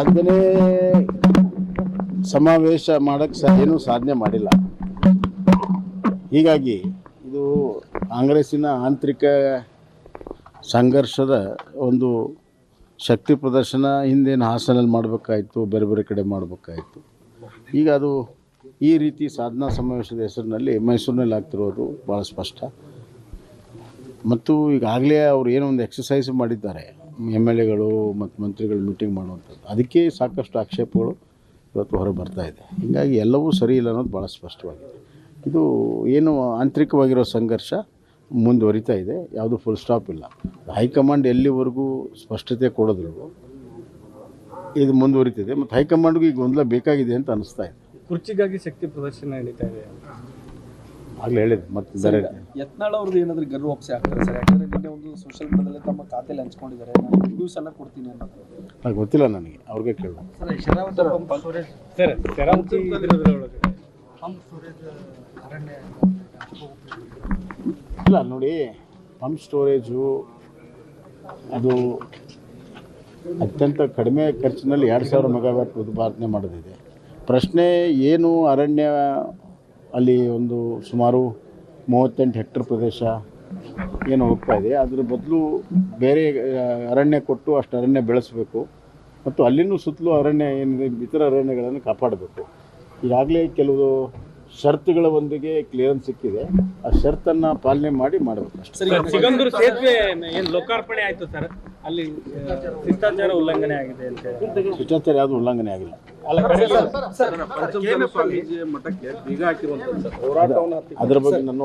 ಐದನೇ ಸಮಾವೇಶ ಮಾಡೋಕ್ಕೆ ಸಹ ಏನೂ ಸಾಧನೆ ಮಾಡಿಲ್ಲ. ಹೀಗಾಗಿ ಇದು ಕಾಂಗ್ರೆಸ್ಸಿನ ಆಂತರಿಕ ಸಂಘರ್ಷದ ಒಂದು ಶಕ್ತಿ ಪ್ರದರ್ಶನ ಹಿಂದೇನು ಹಾಸನಲ್ಲಿ ಮಾಡಬೇಕಾಯಿತು, ಬೇರೆ ಬೇರೆ ಕಡೆ ಮಾಡಬೇಕಾಯ್ತು. ಈಗ ಅದು ಈ ರೀತಿ ಸಾಧನಾ ಸಮಾವೇಶದ ಹೆಸರಿನಲ್ಲಿ ಮೈಸೂರಿನಲ್ಲಿ ಆಗ್ತಿರೋದು ಭಾಳ ಸ್ಪಷ್ಟ. ಮತ್ತು ಈಗಾಗಲೇ ಅವ್ರು ಏನೋ ಒಂದು ಎಕ್ಸಸೈಸ್ ಮಾಡಿದ್ದಾರೆ. ಎಂ ಎಲ್ ಎಗಳು ಮತ್ತು ಮಂತ್ರಿಗಳು ಮೀಟಿಂಗ್ ಮಾಡುವಂಥದ್ದು. ಅದಕ್ಕೆ ಸಾಕಷ್ಟು ಆಕ್ಷೇಪಗಳು ಇವತ್ತು ಹೊರಗೆ ಬರ್ತಾ ಇದೆ. ಹೀಗಾಗಿ ಎಲ್ಲವೂ ಸರಿ ಇಲ್ಲ ಅನ್ನೋದು ಭಾಳ ಸ್ಪಷ್ಟವಾಗಿದೆ. ಇದು ಏನು ಆಂತರಿಕವಾಗಿರೋ ಸಂಘರ್ಷ ಮುಂದುವರಿತಾ ಇದೆ. ಯಾವುದು ಫುಲ್ ಸ್ಟಾಪ್ ಇಲ್ಲ. ಹೈಕಮಾಂಡ್ ಎಲ್ಲಿವರೆಗೂ ಸ್ಪಷ್ಟತೆ ಕೊಡೋದಿಲ್ವೋ ಇದು ಮುಂದುವರಿತಿದೆ. ಮತ್ತು ಹೈಕಮಾಂಡ್ಗೂ ಈಗ ಗೊಂದಲ ಬೇಕಾಗಿದೆ ಅಂತ ಅನಿಸ್ತಾ ಇದೆ. ಕುರ್ಚಿಗಾಗಿ ಶಕ್ತಿ ಪ್ರದರ್ಶನ ನಡೀತಾ ಇದೆ. ಆಗಲೇ ಹೇಳಿದೆ ಮತ್ತೆ ಬೇರೆ ಯತ್ನಾಳ್ ಅವ್ರದ್ದು ಏನಾದ್ರೂ ಗರ್ವ ವಾಪಸಿ ಆಗ್ತಾರೆ ಸರ್? ಯಾಕಂದ್ರೆ ನಿನ್ನೆ ಒಂದು ಸೋಷಿಯಲ್ ಮೀಡಿಯಾದಲ್ಲಿ ತಮ್ಮ ಖಾತೆಯಲ್ಲಿ ಹಂಚ್ಕೊಂಡಿದ್ದಾರೆ. ನಾನು ಅನ್ನ ಕೊಡ್ತೀನಿ ಅನ್ನೋದು. ನನಗೆ ಗೊತ್ತಿಲ್ಲ ನನಗೆ ಅವ್ರಿಗೆ ಕೇಳೋಣ ಸರ್ ಶರಾವತಿ ಅರಣ್ಯ ಇಲ್ಲ ನೋಡಿ ಪಂಪ್ ಸ್ಟೋರೇಜು ಅದು ಅತ್ಯಂತ ಕಡಿಮೆ ಖರ್ಚಿನಲ್ಲಿ ಎರಡು ಸಾವಿರ ಮೆಗಾವ್ಯಾಟ್ ಉತ್ಪಾದನೆ ಮಾಡೋದಿದೆ. ಪ್ರಶ್ನೆ ಏನು ಅರಣ್ಯ ಅಲ್ಲಿ ಒಂದು ಸುಮಾರು ಮೂವತ್ತೆಂಟು ಹೆಕ್ಟರ್ ಪ್ರದೇಶ ಏನು ಹೋಗ್ತಾ ಇದೆ. ಅದ್ರ ಬದಲು ಬೇರೆ ಅರಣ್ಯ ಕೊಟ್ಟು ಅಷ್ಟು ಅರಣ್ಯ ಬೆಳೆಸಬೇಕು. ಮತ್ತು ಅಲ್ಲಿನೂ ಸುತ್ತಲೂ ಅರಣ್ಯ ಏನಿದೆ, ಇತರ ಅರಣ್ಯಗಳನ್ನು ಕಾಪಾಡಬೇಕು. ಈಗಾಗಲೇ ಕೆಲವು ಷರತ್ತುಗಳ ಒಂದಿಗೆ ಕ್ಲಿಯರೆನ್ಸ್ ಸಿಕ್ಕಿದೆ. ಆ ಷರತ್ತನ್ನು ಪಾಲನೆ ಮಾಡಿ ಮಾಡಬೇಕು ಅಲ್ಲಿ ಶಿಷ್ಟಾಚಾರ ಉಲ್ಲಂಘನೆ ಆಗಿದೆ ಅಂತ ಹೇಳಿ. ಶಿಷ್ಟಾಚಾರ ಯಾವುದು ಉಲ್ಲಂಘನೆ ಆಗಿಲ್ಲ. ಮಠಕ್ಕೆ ಬೀಗ ಅದರ ಬಗ್ಗೆ ನನ್ನ